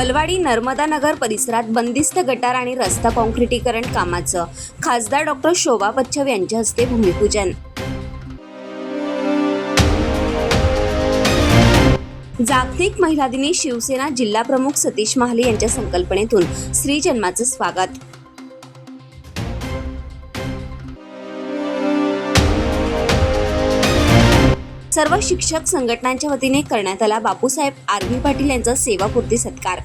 वलवाडी नर्मदा नगर परिसरात बंदिस्त गटार आणि रस्ता कॉन्क्रिटीकरण कामाचं. खासदार डॉक्टर शोभा बच्छव यांच्या हस्ते भूमिपूजन. जागतिक महिला दिनी शिवसेना जिल्हा प्रमुख सतीश महाले यांच्या संकल्पनेतून श्री जन्माचं स्वागत. सर्व शिक्षक संघटनांच्या वतीने करण्यात आला बापूसाहेब आर व्ही पाटील यांचा सेवापूर्ती सत्कार.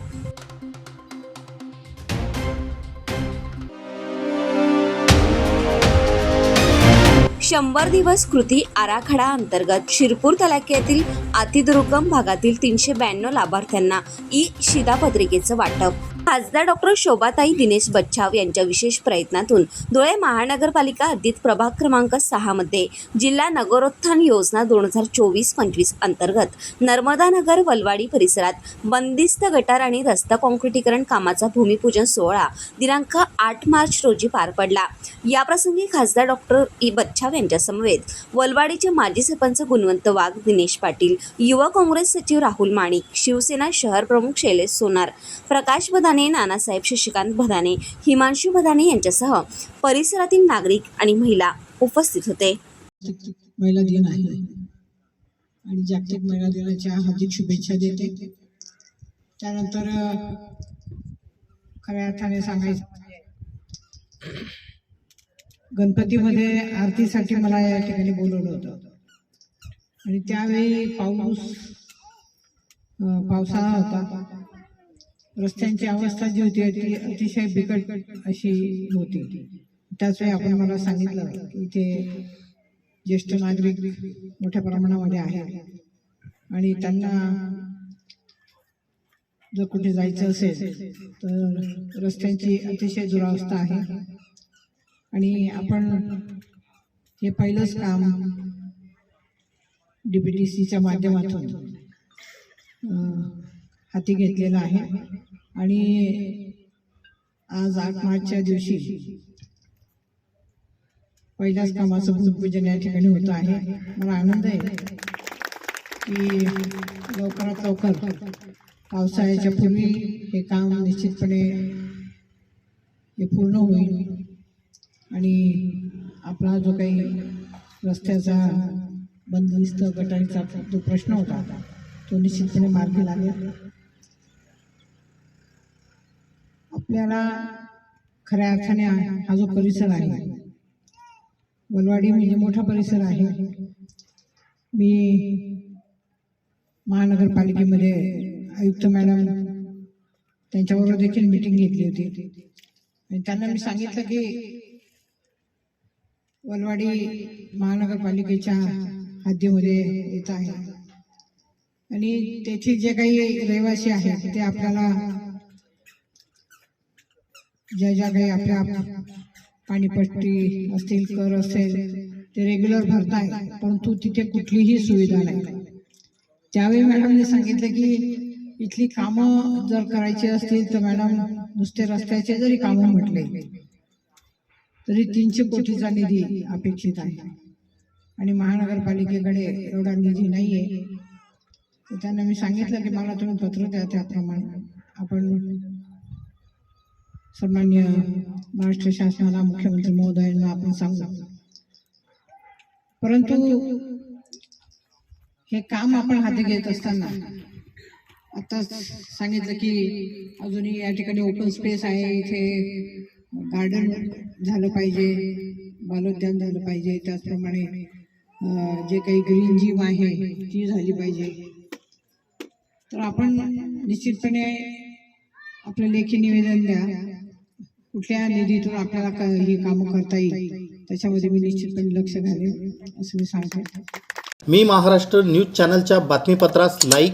शंभर दिवस कृती आराखडा अंतर्गत शिरपूर तालुक्यातील अतिदुर्गम भागातील तीनशे ब्याण्णव लाभार्थ्यांना ई शिधापत्रिकेचं वाटप. खासदार डॉक्टर शोभाताई दिनेश बच्छाव यांच्या विशेष प्रयत्नातून धुळे महानगरपालिका हद्दीत प्रभाग क्रमांक सहामध्ये जिल्हा नगरोत्थान योजना दोन हजार चोवीस पंचवीस अंतर्गत नर्मदा नगर वलवाडी परिसरात बंदिस्त गटार आणि रस्ता काँक्रिटीकरण कामाचा भूमिपूजन सोहळा दिनांक आठ मार्च रोजी पार पडला. याप्रसंगी खासदार डॉक्टर ई बच्छाव यांच्यासमवेत वलवाडीचे माजी सरपंच गुणवंत वाघ दिनेश पाटील युवा काँग्रेस सचिव राहुल माणिक शिवसेना शहर प्रमुख शैलेश सोनार प्रकाश बदान नानासाहेब शशिकांत भदाने हिमांशू भदाने यांच्यासह परिसरातील नागरिक आणि महिला उपस्थित होते. महिला दिन आहे. आणि जागतिक महिला दिनाच्या हार्दिक शुभेच्छा देते. त्यानंतर खऱ्या अर्थाने सांगायचं गणपतीमध्ये आरतीसाठी मला या ठिकाणी बोलवलं होतं. आणि त्यावेळी पाऊस पावसाळा होता. रस्त्यांची अवस्था जी होती ती अतिशय बिकट अशी होती. त्याच वेळी आपण मला सांगितलं की इथे ज्येष्ठ नागरिक मोठ्या प्रमाणामध्ये आहेत. आणि त्यांना जर कुठे जायचं असेल तर रस्त्यांची अतिशय दुरावस्था आहे. आणि आपण हे पहिलंच काम डी पी टी सीच्या माध्यमातून हाती घेतलेलं आहे. आणि आज आठ मार्चच्या दिवशी पहिल्याच कामाचं भूमिपूजन या ठिकाणी होतं आहे. मला आनंद आहे की लवकरात लवकर पावसाळ्याच्या पूर्वी हे काम निश्चितपणे हे पूर्ण होईल. आणि आपला जो काही रस्त्याचा बंदिस्त गटारीचा जो प्रश्न होता तो निश्चितपणे मार्गी लागेल. आपल्याला खऱ्या अर्थाने हा जो परिसर आहे वलवाडी म्हणजे मोठा परिसर आहे. मी महानगरपालिकेमध्ये आयुक्त मॅडम त्यांच्याबरोबर देखील मीटिंग घेतली होती. आणि त्यांना मी सांगितलं की वलवाडी महानगरपालिकेच्या हद्दीमध्ये येत आहे. आणि तेथील जे काही रहिवासी आहेत ते आपल्याला ज्या ज्या काही आपल्या पाणीपट्टी असतील कर असेल ते रेग्युलर भरताय परंतु तिथे कुठलीही सुविधा नाही. त्यावेळी मॅडमने सांगितलं की इथली कामं जर करायची असतील तर मॅडम नुसते रस्त्याचे जरी कामं म्हटले तरी तीनशे कोटीचा निधी अपेक्षित आहे. आणि महानगरपालिकेकडे एवढा निधी नाही आहे त्यांना मी सांगितलं की मला तुम्ही पत्र द्या त्याप्रमाणे. आपण सन्मान्य महाराष्ट्र शासनाला मुख्यमंत्री महोदयांना आपण सांगू. परंतु हे काम आपण हाती घेत असताना आता सांगितलं की अजूनही या ठिकाणी ओपन स्पेस आहे इथे गार्डन झालं पाहिजे बालोद्यान झालं पाहिजे त्याचप्रमाणे जे काही ग्रीन जिम आहे ती झाली पाहिजे. तर आपण निश्चितपणे आपलं लेखी निवेदन द्या. कुठल्या निधीतून आपल्याला क- ही कामं करता येईल? त्याच्यामध्ये मी निश्चितपणे लक्ष घालेन असं मी सांगते. मी महाराष्ट्र न्यूज चॅनलच्या बातमीपत्रास लाईक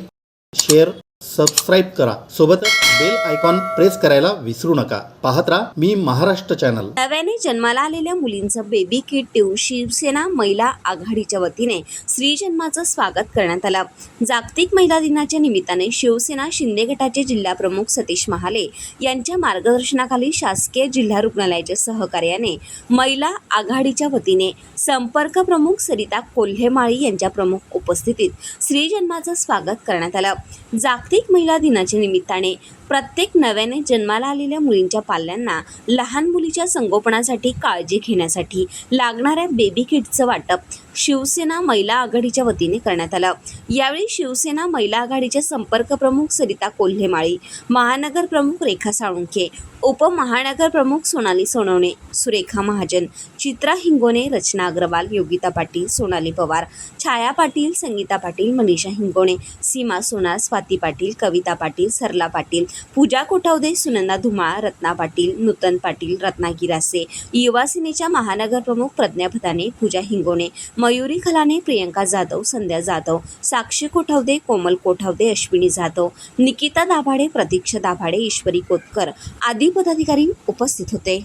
शेअर सबस्क्राईब करा. सोबतच बेल आयकॉन प्रेस करायला विसरू नका. पाहत राहा मी महाराष्ट्र चॅनल. नव्याने जन्माला आलेल्या मुलींचं बेबी किट देऊन शिवसेना महिला आघाडीच्या वतीने स्त्री जन्माचं स्वागत करण्यात आलं. जागतिक महिला दिनाच्या निमित्ताने शिवसेना शिंदे गटाचे जिल्हा प्रमुख सतीश महाले यांच्या मार्गदर्शनाखाली शासकीय जिल्हा रुग्णालयाच्या सहकार्याने महिला आघाडीच्या वतीने संपर्क प्रमुख सरिता कोल्हेमाळी यांच्या प्रमुख उपस्थितीत स्त्री जन्माचं स्वागत करण्यात आलं. जागतिक महिला दिनाच्या निमित्ताने प्रत्येक नव्याने जन्माला आलेल्या मुलींच्या पाल्यांना लहान मुलीच्या संगोपनासाठी काळजी घेण्यासाठी लागणाऱ्या बेबी किटचं वाटप. शिवसेना महिला आघाडीच्या वतीने करण्यात आलं. यावेळी शिवसेना महिला आघाडीच्या संपर्क प्रमुख सरिता कोल्हेमाळी महानगर प्रमुख रेखा साळुंखे उपमहानगर प्रमुख सोनाली सोनवणे सुरेखा महाजन चित्रा हिंगोणे रचना अग्रवाल योगिता पाटील सोनाली पवार छाया पाटील संगीता पाटील मनीषा हिंगोणे सीमा सोनार स्वाती पाटील कविता पाटील सरला पाटील पूजा कोठावदे सुनंदा धुमाळ रत्ना पाटील नूतन पाटील रत्नागिरी रासे युवासेनेच्या महानगर प्रमुख प्रज्ञा भदाने पूजा हिंगोणे मयुरी खलाने प्रियंका जाधव संध्या जाधव साक्षी कोठावदे कोमल कोठावदे अश्विनी जाधव निकिता दाभाडे प्रतीक्षा दाभाडे ईश्वरी कोतकर आदी पदाधिकारी उपस्थित होते.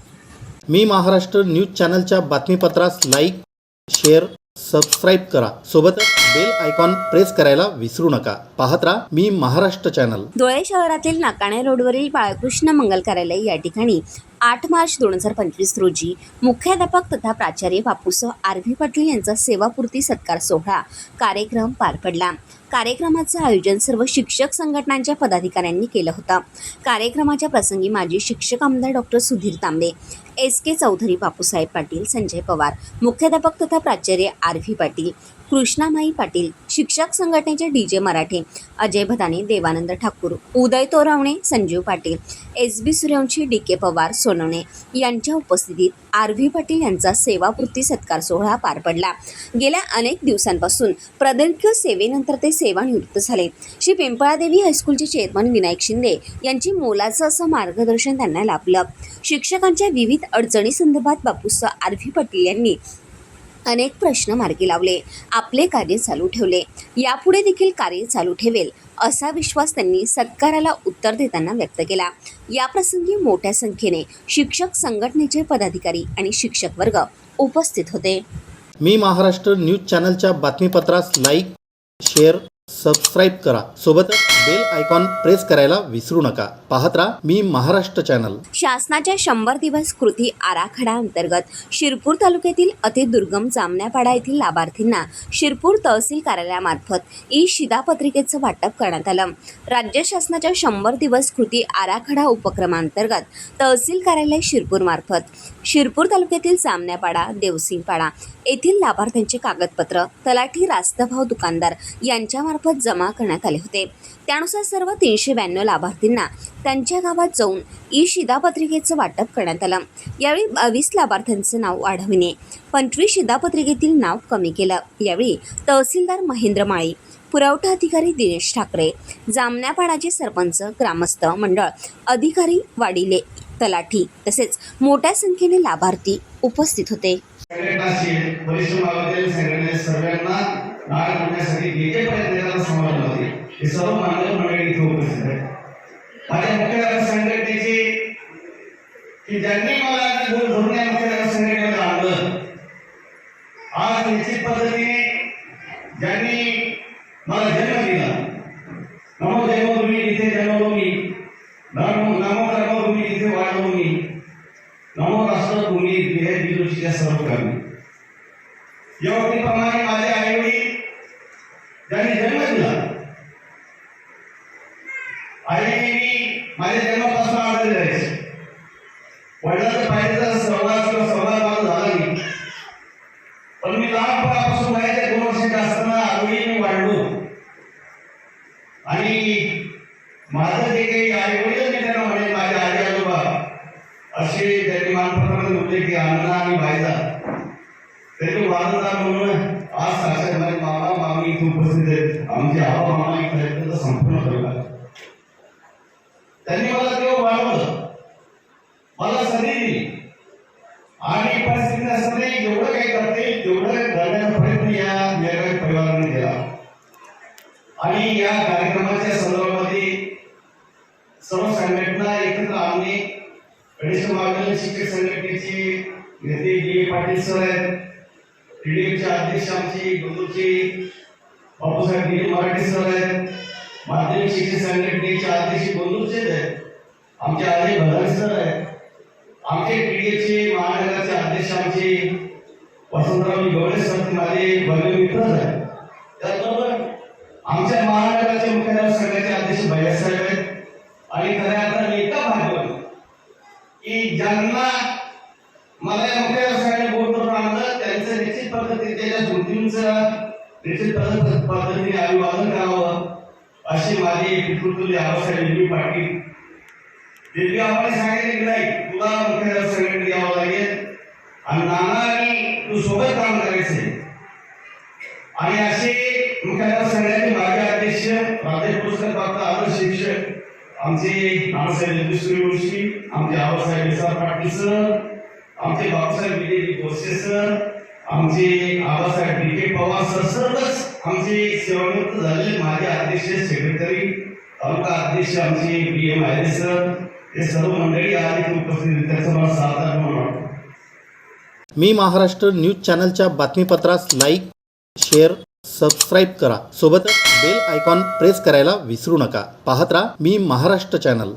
मी महाराष्ट्र न्यूज चॅनलच्या बातमीपत्रास लाईक शेअर सबस्क्राईब करा. सोबतच बेल आयकॉन प्रेस करायला विसरू नका. पाहत राहा मी महाराष्ट्र चॅनल. धुळे शहरातील नाकाणे रोडवरील बाळकृष्ण मंगल कार्यालय या ठिकाणी आठ मार्च दोन हजार पंचवीस रोजी मुख्याध्यापक तथा प्राचार्य बापूसह आर व्ही पाटील यांचा सेवापूर्ती सत्कार सोहळा कार्यक्रम पार पडला. कार्यक्रमाचं आयोजन सर्व शिक्षक संघटनांच्या पदाधिकाऱ्यांनी केलं होतं. कार्यक्रमाच्या प्रसंगी माजी शिक्षक आमदार doctor Sudhir Tambe S K Chaudhari Bapusaheb Patil Sanjay Pawar मुख्याध्यापक तथा प्राचार्य आर व्ही पाटील कृष्णामाई पाटील शिक्षक संघटनेचे D J Marathe Ajay Bhadane Devanand Thakur Uday Toravane Sanjeev Patil S B Suryavanshi D K Pawar Sonawane यांच्या उपस्थितीत आर व्ही पाटील यांचा सेवापूर्ती सत्कार सोहळा पार पडला. गेल्या अनेक दिवसांपासून प्रदीर्घ सेवेनंतर ते सेवानिवृत्त झाले. श्री पिंपळादेवी हायस्कूलचे चेअरमन विनायक शिंदे यांची मोलाचं असं मार्गदर्शन त्यांना लाभलं. शिक्षकांच्या विविध अडचणीसंदर्भात बापूसा आर व्ही पाटील यांनी अनेक प्रश्न मार्गी लावले. आपले कार्य चालू ठेवले. यापुढे देखील कार्य चालू ठेवेल असा विश्वास त्यांनी सत्काराला उत्तर देताना व्यक्त केला. याप्रसंगी मोठ्या संख्येने शिक्षक संघटनेचे पदाधिकारी आणि शिक्षक वर्ग उपस्थित होते. मी महाराष्ट्र न्यूज चॅनलच्या बातमीपत्रास लाईक शेअर सबस्क्राईब करा. सोबतच बेल आयकॉन प्रेस करायला विसरू नका. पाहत राहा मी महाराष्ट्र चॅनल. शासनाच्या शंभर दिवस कृती आराखडा अंतर्गत शिरपूर तालुक्यातील अतिदुर्गम जामण्यापाडा येथील लाभार्थींना शिरपूर तहसील कार्यालयामार्फत ई शिधापत्रिकेचं वाटप करण्यात आलं. राज्य शासनाच्या शंभर दिवस कृती आराखडा उपक्रमांतर्गत तहसील कार्यालय शिरपूर मार्फत शिरपूर तालुक्यातील जामण्यापाडा देवसिंगपाडा येथील लाभार्थ्यांचे कागदपत्र तलाठी रास्तभाव दुकानदार यांच्यामार्फत जमा करण्यात आले होते. त्यानुसार सर्व तीनशे ब्याण्णव लाभार्थींना त्यांच्या गावात जाऊन ई शिधापत्रिकेचं वाटप करण्यात आलं. यावेळी बावीस लाभार्थ्यांचं नाव वाढविणे पंचवीस शिधापत्रिकेतील नाव कमी केलं. यावेळी तहसीलदार महेंद्र माळी पुरवठा अधिकारी दिनेश ठाकरे जामण्यापाडाचे सरपंच ग्रामस्थ मंडळ अधिकारी वाडिले तलाठी तसेच मोठ्या संख्येने लाभार्थी उपस्थित होते. सर्वांना हे सर्व मान्य मंडळी इथे उपस्थित आहेत माझ्या मुख्य संघटनेचे की ज्यांनी मला दोन बोल धरून या मुख्य संघटनेमध्ये आणलं आज निश्चित पद्धतीने ज्यांनी मला जन्म दिला नमो जन्मभूमी इथे जन्मभूमी नमो नमो कर्मभूमी इथे वाढभूमी नमो राष्ट्रभूमी हे विदुषीच्या सर्व कर्मी। या वक्तीप्रमाणे माझे आईवडील ज्यांनी जन्म दिला आई मी माझ्या जन्मापासून आलेले जायचे वडिलांच्या पाहिजे सहवास किंवा सहभाग मला झाला नाही. पण मी लहानपणापासून वयाच्या दोन वर्षाच्या असताना आवडी मी वाढलो. आणि माझं जे काही आई वडील मी त्यांना म्हणे माझे आजी आजोबा असे त्यांनी मानपत्रामध्ये उल्लेख की अण्णा आणि भाईजा त्यांनी वारंवार म्हणून आज साक्षात माझे मामा मामी इथे उपस्थित आहेत आमचे आबा मामा इथे आहेत त्यांचा संपूर्ण परिवार त्यांनी मला तेव्हा वाढवलं मला संधी दिली आणि परिस्थिती असं नाही जेवढं काही करता येईल तेवढं करण्याचा प्रयत्न या मेळाव्यात परिवाराने केला आणि या कार्यक्रमाच्या संदर्भामध्ये सर्व संघटना एकत्र आणणे गणेश महाविद्यालय शिक्षक संघटनेचे नेते डी आहेत टीडीएमचे अध्यक्ष आमचे बंधूचे बापूसाहेब डी सर आहेत माध्यमिक शिक्षक संघटनेचे अध्यक्ष बंधूचेच आहेत आमचे अजय भदारे सर आहेत आमचे टीडीएचे महानगराचे अध्यक्ष आमचे वसंतराव गवळे सर माझे वर्ग मित्रच आहेत. त्याचबरोबर आमच्या महानगराचे मुख्यालय संघाचे अध्यक्ष भैयासाहेब आहेत आणि खऱ्या अर्थाने इतका भाग्यवान की ज्यांना मला या त्याच्या स्मृतींचं निश्चित पद्धत- पद्धतीने अभिवादन करावं असे माझे पितृतुल्य आवासाहेब पाटील. दिल्ली आम्हाला सांगितले की नाही तुला मुख्य व्यवसायाकडे द्यावं लागेल. आणि नाना आणि तू सोबत काम करायचे आणि असे मुख्यालय सगळ्यांनी माझे अध्यक्ष राज्य पुरस्कार प्राप्त आदर्श शिक्षक आमचे नानासाहेब दुसरी मुळशी आमचे Abasaheb S R Patil sir आमचे बाबासाहेब विजय भोसले सर आमचे Abasaheb D K Pawar sir सर्वच आमचे सेवानिवृत्त झालेले माझे अध्यक्ष सेक्रेटरी तालुका अध्यक्ष आमचे बी एम आयरे सर हे सर्व मंडळी आज उपस्थित त्याचं मला साधारण म्हणून वाटतं. मी महाराष्ट्र न्यूज चॅनलच्या बातमीपत्रास लाईक शेअर सबस्क्राईब करा. सोबतच बेल आयकॉन प्रेस करायला विसरू नका. पाहत राहा मी महाराष्ट्र चॅनल.